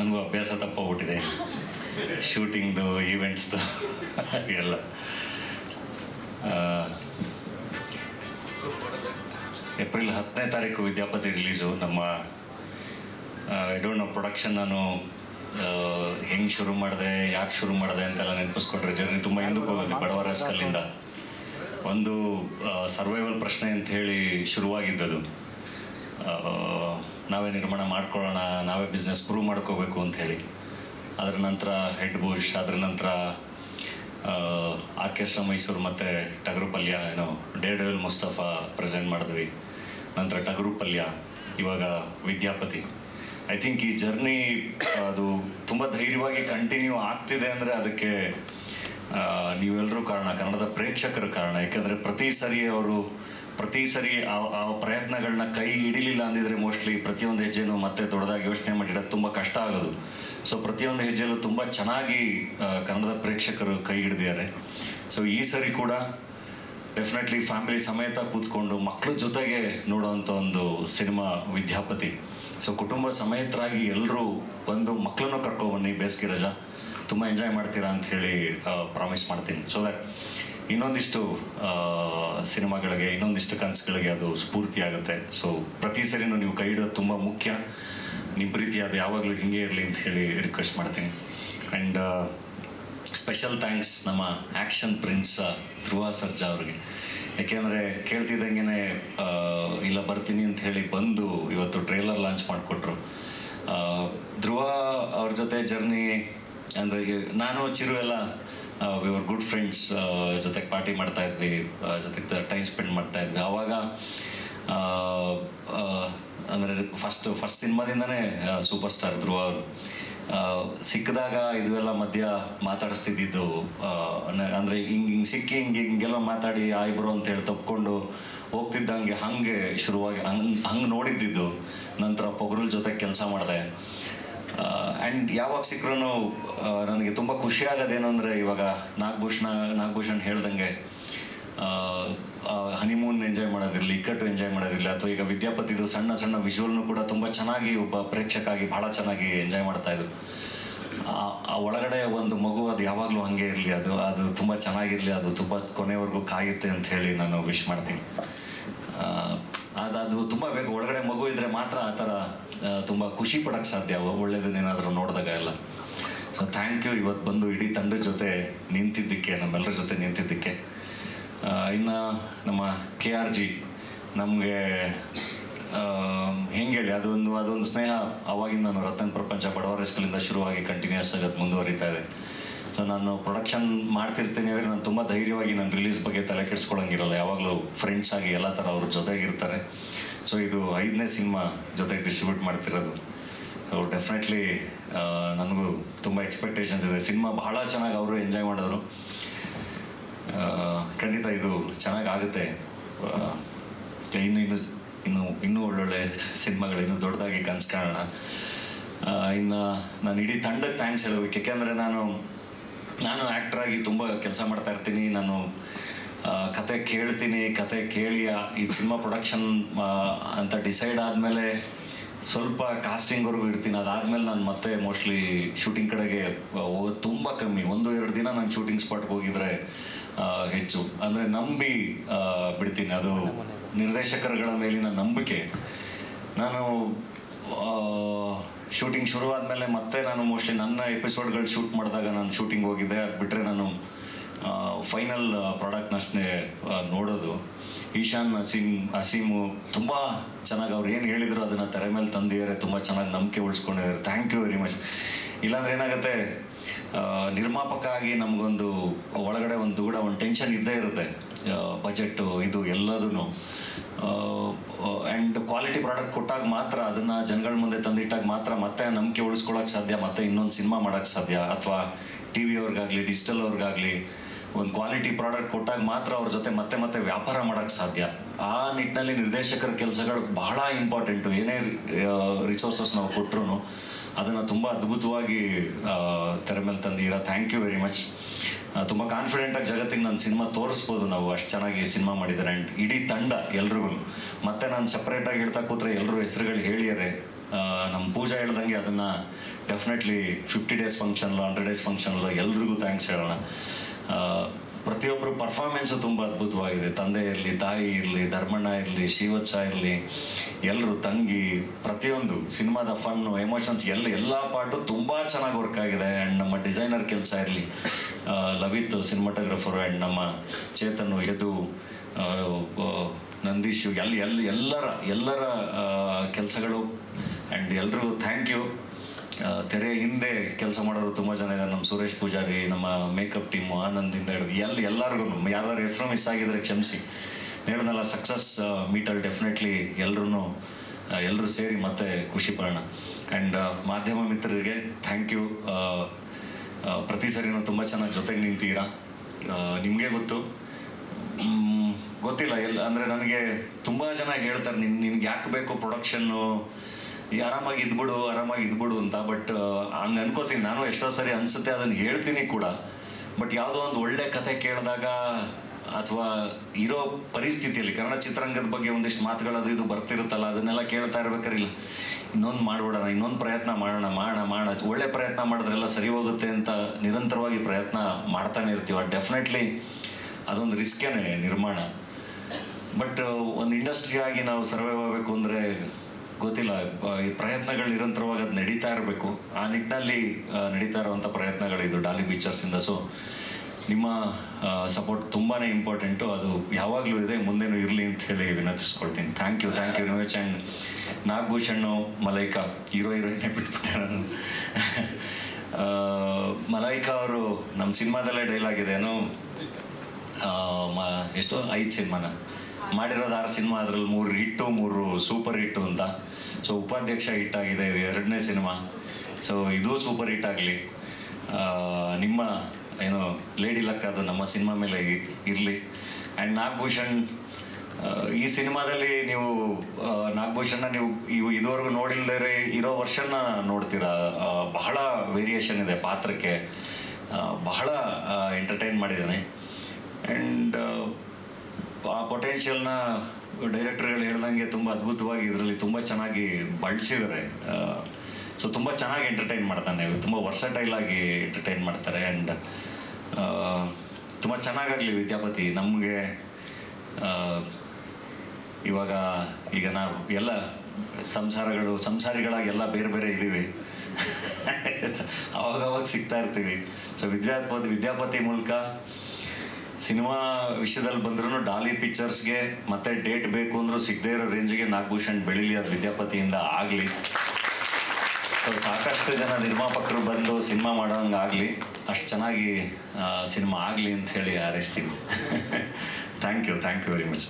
ನನಗೂ ಅಭ್ಯಾಸ ತಪ್ಪಾಗ್ಬಿಟ್ಟಿದೆ. ಶೂಟಿಂಗ್ದು, ಈವೆಂಟ್ಸ್ದು, ಎಲ್ಲ. ಏಪ್ರಿಲ್ ಹತ್ತನೇ ತಾರೀಕು ವಿದ್ಯಾಪತಿ ರಿಲೀಸು. ನಮ್ಮ ಐ ನೋ ಪ್ರೊಡಕ್ಷನ್ ನಾನು ಹೆಂಗೆ ಶುರು ಮಾಡಿದೆ, ಯಾಕೆ ಶುರು ಮಾಡಿದೆ ಅಂತೆಲ್ಲ ನೆನಪಿಸ್ಕೊಟ್ರೆ ಜರ್ನಿ ತುಂಬ ಹಿಂದಕ್ಕೆ ಹೋಗೋದು ಬಡವರ ಸ್ಕಲ್ಲಿಂದ ಒಂದು ಸರ್ವೈವಲ್ ಪ್ರಶ್ನೆ ಅಂತ ಹೇಳಿ ಶುರುವಾಗಿದ್ದದು ನಾವೇ ನಿರ್ಮಾಣ ಮಾಡ್ಕೊಳ್ಳೋಣ, ನಾವೇ ಬಿಸ್ನೆಸ್ ಪ್ರೂವ್ ಮಾಡ್ಕೋಬೇಕು ಅಂತ ಹೇಳಿ. ಅದರ ನಂತರ ಹೆಡ್ ಬುಷ್ ಅದರ ನಂತರ ಆರ್ಕೆಸ್ಟ್ರಾ ಮೈಸೂರು ಮತ್ತು ಟಗರು ಪಲ್ಯ ಏನು ಡೇ ಡೆವಿಲ್ ಮುಸ್ತಫಾ ಪ್ರೆಸೆಂಟ್ ಮಾಡಿದ್ವಿ. ನಂತರ ಟಗರು ಪಲ್ಯ ಇವಾಗ ವಿದ್ಯಾಪತಿ. ಐ ಥಿಂಕ್ ಈ ಜರ್ನಿ ಅದು ತುಂಬ ಧೈರ್ಯವಾಗಿ ಕಂಟಿನ್ಯೂ ಆಗ್ತಿದೆ ಅಂದರೆ ಅದಕ್ಕೆ ನೀವೆಲ್ಲರೂ ಕಾರಣ, ಕನ್ನಡದ ಪ್ರೇಕ್ಷಕರ ಕಾರಣ. ಯಾಕೆಂದರೆ ಪ್ರತಿ ಸರಿ ಅವರು ಪ್ರತಿ ಸರಿ ಆ ಪ್ರಯತ್ನಗಳನ್ನ ಕೈ ಹಿಡಿಲಿಲ್ಲ ಅಂದಿದ್ರೆ ಮೋಸ್ಟ್ಲಿ ಪ್ರತಿಯೊಂದು ಹೆಜ್ಜೆನೂ ಮತ್ತೆ ದೊಡ್ಡದಾಗಿ ಯೋಚನೆ ಮಾಡಿಡೋದು ತುಂಬ ಕಷ್ಟ ಆಗೋದು. ಸೊ ಪ್ರತಿಯೊಂದು ಹೆಜ್ಜೆಯಲ್ಲೂ ತುಂಬ ಚೆನ್ನಾಗಿ ಕನ್ನಡ ಪ್ರೇಕ್ಷಕರು ಕೈ ಹಿಡಿದಿದ್ದಾರೆ. ಸೊ ಈ ಸರಿ ಕೂಡ ಡೆಫಿನೆಟ್ಲಿ ಫ್ಯಾಮಿಲಿ ಸಮೇತ ಕೂತ್ಕೊಂಡು ಮಕ್ಕಳ ಜೊತೆಗೆ ನೋಡೋವಂಥ ಒಂದು ಸಿನಿಮಾ ವಿದ್ಯಾಪತಿ. ಸೊ ಕುಟುಂಬ ಸಮೇತರಾಗಿ ಎಲ್ಲರೂ ಬಂದು ಮಕ್ಕಳನ್ನು ಕರ್ಕೊಬನ್ನಿ ಬೇಸಿಗೆ ರಜಾ. ತುಂಬ ಎಂಜಾಯ್ ಮಾಡ್ತೀರಾ ಅಂತ ಹೇಳಿ ಪ್ರಾಮಿಸ್ ಮಾಡ್ತೀನಿ. ಸೊ ದಟ್ ಇನ್ನೊಂದಿಷ್ಟು ಸಿನಿಮಾಗಳಿಗೆ, ಇನ್ನೊಂದಿಷ್ಟು ಕನಸುಗಳಿಗೆ ಅದು ಸ್ಫೂರ್ತಿ ಆಗುತ್ತೆ ಸೊ ಪ್ರತಿ ಸರಿನೂ ನೀವು ಕೈ ಇಡೋದು ತುಂಬ ಮುಖ್ಯ. ನಿಮ್ಮ ಪ್ರೀತಿ ಅದು ಯಾವಾಗಲೂ ಹಿಂಗೆ ಇರಲಿ ಅಂತ ಹೇಳಿ ರಿಕ್ವೆಸ್ಟ್ ಮಾಡ್ತೀನಿ. ಆ್ಯಂಡ್ ಸ್ಪೆಷಲ್ ಥ್ಯಾಂಕ್ಸ್ ನಮ್ಮ ಆ್ಯಕ್ಷನ್ ಪ್ರಿನ್ಸ್ ಧ್ರುವ ಸರ್ಜಾ ಅವ್ರಿಗೆ. ಯಾಕೆಂದರೆ ಕೇಳ್ತಿದ್ದಂಗೆ ಇಲ್ಲ ಬರ್ತೀನಿ ಅಂತ ಹೇಳಿ ಬಂದು ಇವತ್ತು ಟ್ರೇಲರ್ ಲಾಂಚ್ ಮಾಡಿಕೊಟ್ರು. ಧ್ರುವ ಅವ್ರ ಜೊತೆ ಜರ್ನಿ ಅಂದರೆ ನಾನು ಚಿರು ಎಲ್ಲ ವಿವರ್ ಗುಡ್ ಫ್ರೆಂಡ್ಸ್ ಜೊತೆಗೆ ಪಾರ್ಟಿ ಮಾಡ್ತಾ ಇದ್ವಿ ಜೊತೆಗೆ ಟೈಮ್ ಸ್ಪೆಂಡ್ ಮಾಡ್ತಾ ಇದ್ವಿ. ಆವಾಗ ಅಂದರೆ ಫಸ್ಟ್ ಫಸ್ಟ್ ಸಿನಿಮಾದಿಂದನೇ ಸೂಪರ್ ಸ್ಟಾರ್ ಧ್ರುವ ಅವರು ಸಿಕ್ಕಿದಾಗ ಇದು ಎಲ್ಲ ಮಧ್ಯ ಮಾತಾಡಿಸ್ತಿದ್ದಿದ್ದು ಅಂದರೆ ಹಿಂಗೆ ಹಿಂಗೆ ಸಿಕ್ಕಿ ಹಿಂಗೆ, ಹಿಂಗೆಲ್ಲ ಮಾತಾಡಿ, ಆಯ್ ಬ್ರೋ ಅಂತ ಹೇಳಿ ತಪ್ಕೊಂಡು ಹೋಗ್ತಿದ್ದಂಗೆ ಹಂಗೆ ಶುರುವಾಗಿ, ಹಂಗೆ ಹಂಗೆ ನೋಡಿದ್ದಿದ್ದು. ನಂತರ ಪೊಗರುಲ್ ಜೊತೆ ಕೆಲಸ ಮಾಡಿದೆ. ಆ್ಯಂಡ್ ಯಾವಾಗ ಸಿಕ್ಕರೂ ತುಂಬ ಖುಷಿ ಆಗೋದೇನು ಅಂದರೆ ಇವಾಗ ನಾಗಭೂಷಣ, ನಾಗಭೂಷಣ್ ಹೇಳ್ದಂಗೆ ಹನಿಮೂನ್ ಎಂಜಾಯ್ ಮಾಡೋದಿರಲಿ, ಇಕ್ಕಟ್ಟು ಎಂಜಾಯ್ ಮಾಡೋದಿರಲಿ, ಅಥವಾ ಈಗ ವಿದ್ಯಾಪತಿದು ಸಣ್ಣ ಸಣ್ಣ ವಿಜುವಲ್ನು ಕೂಡ ತುಂಬ ಚೆನ್ನಾಗಿ ಒಬ್ಬ ಪ್ರೇಕ್ಷಕಾಗಿ ಭಾಳ ಚೆನ್ನಾಗಿ ಎಂಜಾಯ್ ಮಾಡ್ತಾ ಇದ್ರು. ಆ- ಒಳಗಡೆ ಒಂದು ಮಗು ಅದು ಯಾವಾಗಲೂ ಹಾಗೆ ಇರಲಿ, ಅದು ಅದು ತುಂಬ ಚೆನ್ನಾಗಿರಲಿ, ಅದು ತುಂಬ ಕೊನೆವರೆಗೂ ಕಾಯುತ್ತೆ ಅಂತ ಹೇಳಿ ನಾನು ವಿಶ್ ಮಾಡ್ತೀನಿ. ಅದು ಅದು ತುಂಬ ಬೇಗ ಒಳಗಡೆ ಮಗು ಇದ್ದರೆ ಮಾತ್ರ ಆ ಥರ ತುಂಬ ಖುಷಿ ಪಡೋಕ್ಕೆ ಸಾಧ್ಯ ಒಳ್ಳೆಯದನ್ನೇನಾದರೂ ನೋಡಿದಾಗ ಎಲ್ಲ. ಸೊ ಥ್ಯಾಂಕ್ ಯು ಇವತ್ತು ಬಂದು ಇಡೀ ತಂಡದ ಜೊತೆ ನಿಂತಿದ್ದಕ್ಕೆ, ನಮ್ಮೆಲ್ಲರ ಜೊತೆ ನಿಂತಿದ್ದಕ್ಕೆ. ಇನ್ನು ನಮ್ಮ ಕೆ ಆರ್ ಜಿ ನಮಗೆ ಹೆಂಗೆ ಹೇಳಿ ಅದೊಂದು ಅದೊಂದು ಸ್ನೇಹ ಅವಾಗಿಂದ ನಾನು ರತನ್ ಪ್ರಪಂಚ ಬಡವರ ಶುರುವಾಗಿ ಕಂಟಿನ್ಯೂಸ್ ಆಗಿ ಅದು ಮುಂದುವರಿತಾ ಇದೆ. ಸೊ ನಾನು ಪ್ರೊಡಕ್ಷನ್ ಮಾಡ್ತಿರ್ತೀನಿ ಅಂದರೆ ನಾನು ತುಂಬ ಧೈರ್ಯವಾಗಿ ನಾನು ರಿಲೀಸ್ ಬಗ್ಗೆ ತಲೆ ಕೆಡಿಸ್ಕೊಳಂಗಿರಲ್ಲ. ಯಾವಾಗಲೂ ಫ್ರೆಂಡ್ಸ್ ಆಗಿ ಎಲ್ಲ ಥರ ಅವ್ರ ಜೊತೆಗಿರ್ತಾರೆ. ಸೊ ಇದು ಐದನೇ ಸಿನಿಮಾ ಜೊತೆಗೆ ಡಿಸ್ಟ್ರಿಬ್ಯೂಟ್ ಮಾಡ್ತಿರೋದು. ಡೆಫಿನೆಟ್ಲಿ ನನಗೂ ತುಂಬ ಎಕ್ಸ್ಪೆಕ್ಟೇಷನ್ಸ್ ಇದೆ. ಸಿನಿಮಾ ಬಹಳ ಚೆನ್ನಾಗಿ ಅವರು ಎಂಜಾಯ್ ಮಾಡಿದ್ರು. ಖಂಡಿತ ಇದು ಚೆನ್ನಾಗಿ ಆಗುತ್ತೆ. ಆ, ಇನ್ನು ಇನ್ನು ಇನ್ನು ಇನ್ನೂ ಒಳ್ಳೊಳ್ಳೆ ಸಿನಿಮಾಗಳು ಇನ್ನೂ ದೊಡ್ಡದಾಗಿ ಕನ್ಸು ಕಾಣೋಣ ಇನ್ನು ನಾನು ಇಡೀ ತಂಡಕ್ಕೆ ಥ್ಯಾಂಕ್ಸ್ ಹೇಳಬೇಕು ಯಾಕೆಂದರೆ ನಾನು ನಾನು ಆ್ಯಕ್ಟ್ರಾಗಿ ತುಂಬ ಕೆಲಸ ಮಾಡ್ತಾ ಇರ್ತೀನಿ. ನಾನು ಕತೆ ಕೇಳ್ತೀನಿ ಕತೆ ಕೇಳಿ ಈ ಸಿನಿಮಾ ಪ್ರೊಡಕ್ಷನ್ ಅಂತ ಡಿಸೈಡ್ ಆದಮೇಲೆ ಸ್ವಲ್ಪ ಕಾಸ್ಟಿಂಗ್ವರೆಗೂ ಇರ್ತೀನಿ. ಅದಾದಮೇಲೆ ನಾನು ಮತ್ತೆ ಮೋಸ್ಟ್ಲಿ ಶೂಟಿಂಗ್ ಕಡೆಗೆ ತುಂಬಾ ಕಮ್ಮಿ. ಒಂದು, ಎರಡು ದಿನ ನಾನು ಶೂಟಿಂಗ್ ಸ್ಪಾಟ್ಗೆ ಹೋಗಿದ್ರೆ ಹೆಚ್ಚು. ಅಂದರೆ ನಂಬಿ ಬಿಡ್ತೀನಿ. ಅದು ನಿರ್ದೇಶಕರುಗಳ ಮೇಲಿನ ನಂಬಿಕೆ. ನಾನು ಶೂಟಿಂಗ್ ಶುರುವಾದಮೇಲೆ ಮತ್ತೆ ನಾನು ಮೋಸ್ಟ್ಲಿ ನನ್ನ ಎಪಿಸೋಡ್ಗಳು ಶೂಟ್ ಮಾಡಿದಾಗ ನಾನು ಶೂಟಿಂಗ್ ಹೋಗಿದ್ದೆ. ಅದು ಬಿಟ್ಟರೆ ನಾನು ಫೈನಲ್ ಪ್ರಾಡಕ್ಟ್ನಷ್ಟೇ ನೋಡೋದು. ಈಶಾನ್ ಅಸೀಮ್ ಅಸೀಮು ತುಂಬ ಚೆನ್ನಾಗಿ ಅವ್ರು ಏನು ಹೇಳಿದ್ರು ಅದನ್ನು ತೆರೆ ಮೇಲೆ ತಂದಿದ್ದಾರೆ ತುಂಬ ಚೆನ್ನಾಗಿ ನಂಬಿಕೆ ಉಳಿಸ್ಕೊಂಡಿದ್ದಾರೆ. ಥ್ಯಾಂಕ್ ಯು ವೆರಿ ಮಚ್ ಇಲ್ಲಾಂದ್ರೆ ಏನಾಗುತ್ತೆ ನಿರ್ಮಾಪಕ ಆಗಿ ನಮಗೊಂದು ಒಳಗಡೆ ಒಂದು ದೂಡ, ಒಂದು ಟೆನ್ಷನ್ ಇದ್ದೇ ಇರುತ್ತೆ. ಬಜೆಟ್ಟು ಇದು ಎಲ್ಲದೂ ಆ್ಯಂಡ್ ಕ್ವಾಲಿಟಿ ಪ್ರಾಡಕ್ಟ್ ಕೊಟ್ಟಾಗ ಮಾತ್ರ, ಅದನ್ನು ಜನಗಳ ಮುಂದೆ ತಂದಿಟ್ಟಾಗ ಮಾತ್ರ ಮತ್ತೆ ನಂಬಿಕೆ ಉಳಿಸ್ಕೊಳ್ಳೋಕೆ ಸಾಧ್ಯ, ಮತ್ತೆ ಇನ್ನೊಂದು ಸಿನಿಮಾ ಮಾಡೋಕ್ಕೆ ಸಾಧ್ಯ, ಅಥವಾ ಟಿ ವಿಯವ್ರಿಗಾಗಲಿ ಡಿಜಿಟಲ್ ಅವ್ರಿಗಾಗಲಿ ಒಂದು ಕ್ವಾಲಿಟಿ ಪ್ರಾಡಕ್ಟ್ ಕೊಟ್ಟಾಗ ಮಾತ್ರ ಅವ್ರ ಜೊತೆ ಮತ್ತೆ ಮತ್ತೆ ವ್ಯಾಪಾರ ಮಾಡೋಕ್ಕೆ ಸಾಧ್ಯ. ಆ ನಿಟ್ಟಿನಲ್ಲಿ ನಿರ್ದೇಶಕರ ಕೆಲಸಗಳು ಬಹಳ ಇಂಪಾರ್ಟೆಂಟು ಏನೇ ರಿಸೋರ್ಸಸ್ ನಾವು ಕೊಟ್ಟರು ಅದನ್ನು ತುಂಬ ಅದ್ಭುತವಾಗಿ ತೆರೆ ಮೇಲೆ ತಂದಿರ ಥ್ಯಾಂಕ್ ಯು ವೆರಿ ಮಚ್ ತುಂಬ ಕಾನ್ಫಿಡೆಂಟಾಗಿ ಜಗತ್ತಿಗೆ ನನ್ನ ಸಿನಿಮಾ ತೋರಿಸ್ಬೋದು ನಾವು. ಅಷ್ಟು ಚೆನ್ನಾಗಿ ಸಿನಿಮಾ ಮಾಡಿದ್ದಾರೆ ಆ್ಯಂಡ್ ಇಡೀ ತಂಡ ಎಲ್ರಿಗೂ ಮತ್ತೆ ನಾನು ಸಪ್ರೇಟಾಗಿ ಹೇಳ್ತಾ ಕೂತ್ರೆ ಎಲ್ಲರೂ ಹೆಸರುಗಳು ಹೇಳಿಯರೆ ನಮ್ಮ ಪೂಜಾ ಹೇಳ್ದಂಗೆ ಅದನ್ನು ಡೆಫಿನೆಟ್ಲಿ ಫಿಫ್ಟಿ ಡೇಸ್ ಫಂಕ್ಷನ್ಲು ಹಂಡ್ರೆಡ್ ಡೇಸ್ ಫಂಕ್ಷನ್ಲೋ ಎಲ್ರಿಗೂ ಥ್ಯಾಂಕ್ಸ್ ಹೇಳೋಣ. ಪ್ರತಿಯೊಬ್ಬರು ಪರ್ಫಾರ್ಮೆನ್ಸು ತುಂಬ ಅದ್ಭುತವಾಗಿದೆ. ತಂದೆ ಇರಲಿ, ತಾಯಿ ಇರಲಿ, ಧರ್ಮಣ್ಣ ಇರಲಿ, ಶ್ರೀವತ್ಸ ಇರಲಿ ಎಲ್ಲರೂ ತಂಗಿ, ಪ್ರತಿಯೊಂದು, ಸಿನಿಮಾದ ಫನ್ನು ಎಮೋಷನ್ಸ್ ಎಲ್ಲ ಎಲ್ಲ ಪಾರ್ಟು ತುಂಬ ಚೆನ್ನಾಗಿ ವರ್ಕ್ ಆಗಿದೆ. ಆ್ಯಂಡ್ ನಮ್ಮ ಡಿಸೈನರ್ ಕೆಲಸ ಇರಲಿ ಲವಿತ್ ಸಿನಿಮಾಟೋಗ್ರಫರು ಆ್ಯಂಡ್ ನಮ್ಮ ಚೇತನ್, ಯದು ನಂದೀಶು ಎಲ್ಲಿ ಎಲ್ಲಿ ಎಲ್ಲರ ಎಲ್ಲರ ಕೆಲಸಗಳು. ಆ್ಯಂಡ್ ಎಲ್ರಿಗೂ ಥ್ಯಾಂಕ್ ಯು ತೆರೆ ಹಿಂದೆ ಕೆಲಸ ಮಾಡೋರು ತುಂಬ ಜನ ಇದ್ದಾರೆ ನಮ್ಮ ಸುರೇಶ್ ಪೂಜಾರಿ, ನಮ್ಮ ಮೇಕಪ್ ಟೀಮು ಆನಂದಿಂದ ಹಿಡಿದು ಎಲ್ಲಿ ಎಲ್ಲರಿಗೂ ಯಾರ್ದಾರು ಹೆಸರು ಮಿಸ್ ಆಗಿದ್ರೆ ಕ್ಷಮಿಸಿ. ಹೇಳಿದ್ನಲ್ಲ ಸಕ್ಸಸ್ ಮೀಟಲ್ಲಿ ಡೆಫಿನೆಟ್ಲಿ ಎಲ್ಲರೂ ಎಲ್ಲರೂ ಸೇರಿ ಮತ್ತೆ ಖುಷಿ ಪಡೋಣ. ಆ್ಯಂಡ್ ಮಾಧ್ಯಮ ಮಿತ್ರರಿಗೆ ಥ್ಯಾಂಕ್ ಯು ಪ್ರತಿ ಸರಿನೂ ತುಂಬ ಚೆನ್ನಾಗಿ ಜೊತೆಗೆ ನಿಂತೀರಾ? ನಿಮಗೆ ಗೊತ್ತು. ಗೊತ್ತಿಲ್ಲ. ಎಲ್ಲ ಅಂದರೆ ನನಗೆ ತುಂಬ ಜನ ಹೇಳ್ತಾರೆ, ನಿನ್, ನಿನ್ಗೆ ಯಾಕೆ ಬೇಕು ಪ್ರೊಡಕ್ಷನ್ನು ಆರಾಮಾಗಿ ಇದ್ಬಿಡು ಆರಾಮಾಗಿ ಇದ್ಬಿಡು ಅಂತ ಬಟ್ ಹಂಗೆ ಅನ್ಕೋತೀನಿ. ನಾನು ಎಷ್ಟೋ ಸರಿ ಅನ್ಸುತ್ತೆ ಅದನ್ನು ಹೇಳ್ತೀನಿ ಕೂಡ. ಬಟ್ ಯಾವುದೋ ಒಂದು ಒಳ್ಳೆ ಕತೆ ಕೇಳಿದಾಗ ಅಥವಾ ಇರೋ ಪರಿಸ್ಥಿತಿಯಲ್ಲಿ, ಕನ್ನಡ ಚಿತ್ರರಂಗದ ಬಗ್ಗೆ ಒಂದಿಷ್ಟು ಮಾತುಗಳು ಅದು ಇದು ಬರ್ತಿರುತ್ತಲ್ಲ, ಅದನ್ನೆಲ್ಲ ಕೇಳ್ತಾ ಇರ್ಬೇಕಾರೆ ಇನ್ನೊಂದು ಮಾಡ್ಬಿಡೋಣ, ಇನ್ನೊಂದು ಪ್ರಯತ್ನ ಮಾಡೋಣ ಮಾಡೋಣ ಮಾಡೋಣ ಒಳ್ಳೆ ಪ್ರಯತ್ನ ಮಾಡಿದ್ರೆಲ್ಲ ಸರಿ ಹೋಗುತ್ತೆ ಅಂತ ನಿರಂತರವಾಗಿ ಪ್ರಯತ್ನ ಮಾಡ್ತಾನೆ ಇರ್ತೀವಿ. ಡೆಫಿನೆಟ್ಲಿ ಅದೊಂದು ರಿಸ್ಕೇನೆ ನಿರ್ಮಾಣ. ಬಟ್ ಒಂದು ಇಂಡಸ್ಟ್ರಿ ಆಗಿ ನಾವು ಸರ್ವೈವ್ ಆಗಬೇಕು ಅಂದರೆ ಗೊತ್ತಿಲ್ಲ. ಈ ಪ್ರಯತ್ನಗಳು ನಿರಂತರವಾಗಿ ಅದು ನಡೀತಾ ಇರಬೇಕು. ಆ ನಿಟ್ಟಿನಲ್ಲಿ ನಡೀತಾ ಇರುವಂಥ ಪ್ರಯತ್ನಗಳಿದು ಡಾಲಿ ಪಿಕ್ಚರ್ಸಿಂದ ಸೊ ನಿಮ್ಮ ಸಪೋರ್ಟ್ ತುಂಬಾ ಇಂಪಾರ್ಟೆಂಟು ಅದು ಯಾವಾಗಲೂ ಇದೆ, ಮುಂದೇನು ಇರಲಿ ಅಂತ ಹೇಳಿ ವಿನಂತಿಸ್ಕೊಳ್ತೀನಿ. Thank you thank you very and Nagabhushan Malaika hero ಹೀರೋಯಿನೇ ಬಿಟ್ಬಿಟ್ಟೆ ನಾನು. ಮಲೈಕಾ ಅವರು ನಮ್ಮ ಸಿನಿಮಾದಲ್ಲೇ ಡೈಲಾಗ್ ಎಷ್ಟೋ ಎಷ್ಟು, ಐದು ಸಿನಿಮಾನ. ಮಾಡಿರೋದು ಆರು ಸಿನಿಮಾ ಅದ್ರಲ್ಲಿ ಮೂರು ಹಿಟ್ಟು, ಮೂರು ಸೂಪರ್ ಹಿಟ್ಟು ಅಂತ. ಸೊ ಉಪಾಧ್ಯಕ್ಷ ಹಿಟ್ ಆಗಿದೆ ಇದು ಎರಡನೇ ಸಿನಿಮಾ. ಸೊ ಇದು ಸೂಪರ್ ಹಿಟ್ ಆಗಲಿ. ನಿಮ್ಮ, ಏನು, ಲೇಡಿ ಲಕ್ ಅದು ನಮ್ಮ ಸಿನಿಮಾ ಮೇಲೆ ಇರಲಿ. ಆ್ಯಂಡ್ ನಾಗಭೂಷಣ್ ಈ ಸಿನಿಮಾದಲ್ಲಿ ನೀವು ನಾಗಭೂಷಣ ನೀವು ಇವು ಇದುವರೆಗೂ ನೋಡಿಲ್ದೇ ಇರೋ ವರ್ಷನ ನೋಡ್ತೀರಾ? ಬಹಳ ವೇರಿಯೇಷನ್ ಇದೆ ಪಾತ್ರಕ್ಕೆ. ಬಹಳ ಎಂಟರ್ಟೈನ್ ಮಾಡಿದ್ದೀನಿ. ಆ್ಯಂಡ್ ಪೊಟೆನ್ಷಿಯಲ್ನ ಡೈರೆಕ್ಟರ್ಗಳು ಹೇಳ್ದಂಗೆ ತುಂಬ ಅದ್ಭುತವಾಗಿ ಇದರಲ್ಲಿ ತುಂಬ ಚೆನ್ನಾಗಿ ಬಳಸಿದ್ದಾರೆ ಸೊ ತುಂಬ ಚೆನ್ನಾಗಿ ಎಂಟರ್ಟೈನ್ ಮಾಡ್ತಾನೆ. ತುಂಬ ವರ್ಸಟೈಲ್ ಆಗಿ ಎಂಟರ್ಟೈನ್ ಮಾಡ್ತಾರೆ ಆ್ಯಂಡ್ ತುಂಬ ಚೆನ್ನಾಗಾಗಲಿ ವಿದ್ಯಾಪತಿ. ನಮಗೆ ಇವಾಗ ಈಗ ನಾವು ಎಲ್ಲ ಸಂಸಾರಗಳು, ಸಂಸಾರಿಗಳಾಗಿ ಎಲ್ಲ ಬೇರೆ ಬೇರೆ ಇದ್ದೀವಿ. ಅವಾಗ ಅವಾಗ ಸಿಗ್ತಾ ಇರ್ತೀವಿ. ಸೊ ವಿದ್ಯಾಪತಿ ವಿದ್ಯಾಪತಿ ಮೂಲಕ ಸಿನಿಮಾ ವಿಷಯದಲ್ಲಿ ಬಂದ್ರೂ ಡಾಲಿ ಪಿಕ್ಚರ್ಸ್ಗೆ ಮತ್ತೆ ಡೇಟ್ ಬೇಕು ಅಂದ್ರೆ ಸಿಗದೇ ಇರೋ ರೇಂಜ್ಗೆ ನಾಗಭೂಷಣ್ ಬೆಳಿಲಿ ಅದು ವಿದ್ಯಾಪತಿಯಿಂದ ಆಗಲಿ. ಸಾಕಷ್ಟು ಜನ ನಿರ್ಮಾಪಕರು ಬಂದು ಸಿನಿಮಾ ಮಾಡೋಂಗೆ ಆಗಲಿ. ಅಷ್ಟು ಚೆನ್ನಾಗಿ ಸಿನಿಮಾ ಆಗಲಿ ಅಂತ ಹೇಳಿ ಹಾರೈಸ್ತೀನಿ thank you thank you very much